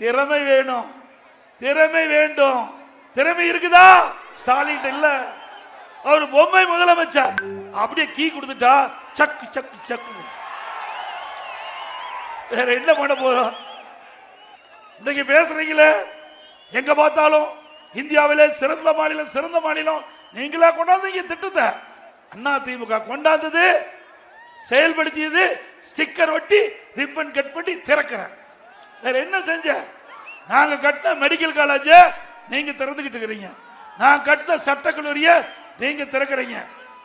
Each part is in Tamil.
திறமை வேணும். திறமை வேண்டும். திறமை இருக்குதா? ஸ்டாலின் இல்ல. அவர் பொம்மை முதலமைச்சர். அப்படியே கீ கொடுத்துட்டா சக்கு சக்கு சக்கு வேற என்ன பண்ண போறோம்? இன்னைக்கு பேசுறீங்களே? எங்க பார்த்தாலும் இந்தியாவிலே சிறந்த மாநிலம் சிறந்த மாநிலம். நீங்களா கொண்டாந்தீங்க திட்டத்தை. அண்ணா திமுக கொண்டாந்தது செயல்படுத்தியது ஸ்டிக்கர் ஒட்டி ரிப்பன் கட் பண்ணி திறக்கிறேன். வேற என்ன செஞ்ச? நாங்க கட்ட மெடிக்கல் காலேஜ் நீங்க திறந்துகிட்டு இருக்கிறீங்க. நான் கட்ட சட்டக்கல்லூரிய நீங்க திறக்கிறீங்க.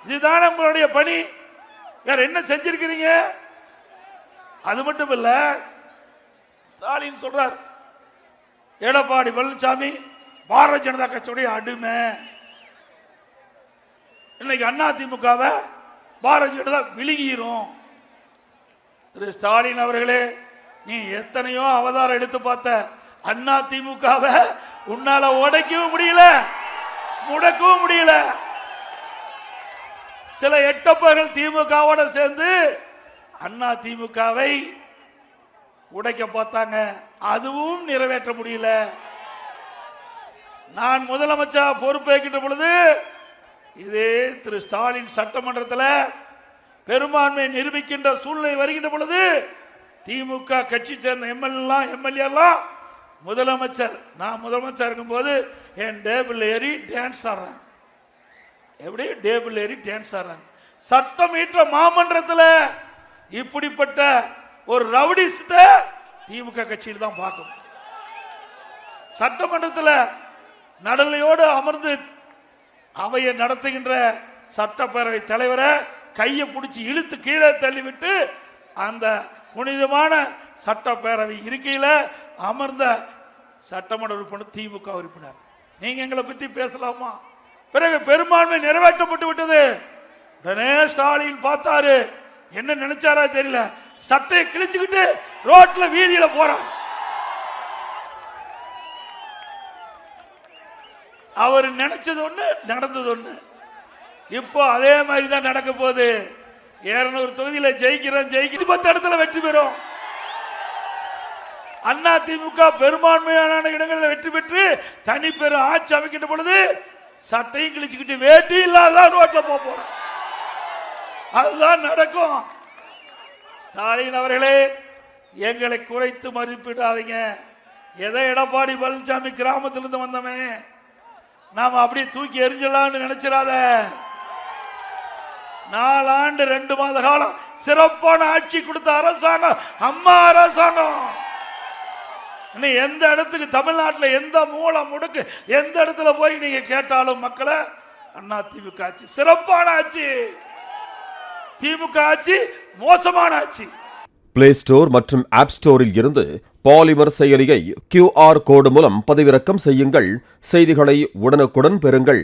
இதுதான் உங்களுடைய பணி. வேற என்ன செஞ்சிருக்கிறீங்க? அது மட்டும் இல்ல ஸ்டாலின் சொல்றார் எடப்பாடி பழனிசாமி பாரதிய ஜனதா கட்சியுடைய அடிமை. இன்னைக்கு அண்ணா திமுகவை பாரதிய ஜனதா விழுகிரும் திரு ஸ்டாலின் அவர்களே நீ எத்தனையோ அவதாரம் எடுத்து பார்த்த அண்ணா திமுகவை உன்னால உடைக்கவும் முடியல முடக்கவும் முடியல. சில எட்டப்பர்கள் திமுகவோட சேர்ந்து அண்ணா திமுகவை உடைக்க பார்த்தாங்க. அதுவும் நிறைவேற்ற முடியல. நான் முதலமைச்சர் பொறுப்பேற்கின்ற பொழுது இதே திரு ஸ்டாலின் சட்டமன்றத்தில் பெரும்பான்மை நிரூபிக்கின்ற சூழ்நிலை வருகின்ற பொழுது திமுக கட்சி சேர்ந்த எம்எல்ஏ எம்எல்ஏ எல்லாம் முதலமைச்சர். நான் முதலமைச்சர் இருக்கும்போது என் டேபிள் ஏறி டான்ஸ் ஆடுறாங்க. எப்படி? டேபிள் ஏறி டான்ஸ் ஆடுறாங்க. சட்டம் ஈற்ற மாமன்றத்தில் இப்படிப்பட்ட ஒரு ரவுடிஸ்ட திமுக கட்சியில் தான் பார்க்கணும். சட்டமன்றத்தில் நடலையோடு அமர்ந்து அவையை நடத்துகின்ற சட்டப்பேரவை தலைவரை கையை பிடிச்சி இழுத்து கீழே தள்ளிவிட்டு அந்த புனிதமான சட்டப்பேரவை இருக்கையில் அமர்ந்த சட்டமன்ற உறுப்பினர் திமுக உறுப்பினர். நீங்க எங்களை பத்தி பேசலாமா? பிறகு பெரும்பான்மை நிறைவேற்றப்பட்டு விட்டது. உடனே ஸ்டாலின் பார்த்தாரு. என்ன நினைச்சாரா தெரியல. சட்டையை கிழிச்சுக்கிட்டு ரோட்ல வீதியில போறார். அவர் நினைச்சது ஒண்ணு நடந்தது ஒண்ணு. இப்போ அதே மாதிரி தான் நடக்க போகுது. இருநூறு தொகுதியில ஜெயிக்கிறோம் ஜெயிக்கிட்டு பத்து இடத்துல வெற்றி பெறும். அண்ணா திமுக பெரும்பான்மையான இடங்களில் வெற்றி பெற்று தனி பெரும் ஆட்சி அமைக்கின்ற பொழுது சட்டையும் கிழிச்சுக்கிட்டு வேட்டி இல்லாதான் ரோட்ல போறோம். அதுதான் நடக்கும். ஸ்டாலின் அவர்களே எங்களை குறைத்து மதிப்பிடாதீங்க. எதை எடப்பாடி பழனிசாமி கிராமத்திலிருந்து வந்தோமே நாம் அப்படியே தூக்கி எரிஞ்சலாம்னு நினைச்சிடாத. நாலாண்டு ரெண்டு மாத காலம் சிறப்பான ஆட்சி கொடுத்த அரசாங்கம் அம்மா அரசாங்கம். இன்னும் எந்த இடத்துக்கு தமிழ்நாட்டில் எந்த மூலம் முடுக்கு எந்த இடத்துல போய் நீங்க கேட்டாலும் மக்களை அண்ணா திமுக ஆட்சி. சிறப்பான ஆட்சி. திமுக ஆட்சி மோசமான ஆட்சி. பிளே ஸ்டோர் மற்றும் ஆப் ஸ்டோரில் இருந்து பாலிமர் செயலியை கியூஆர் கோடு மூலம் பதிவிறக்கம் செய்யுங்கள். செய்திகளை உடனுக்குடன் பெறுங்கள்.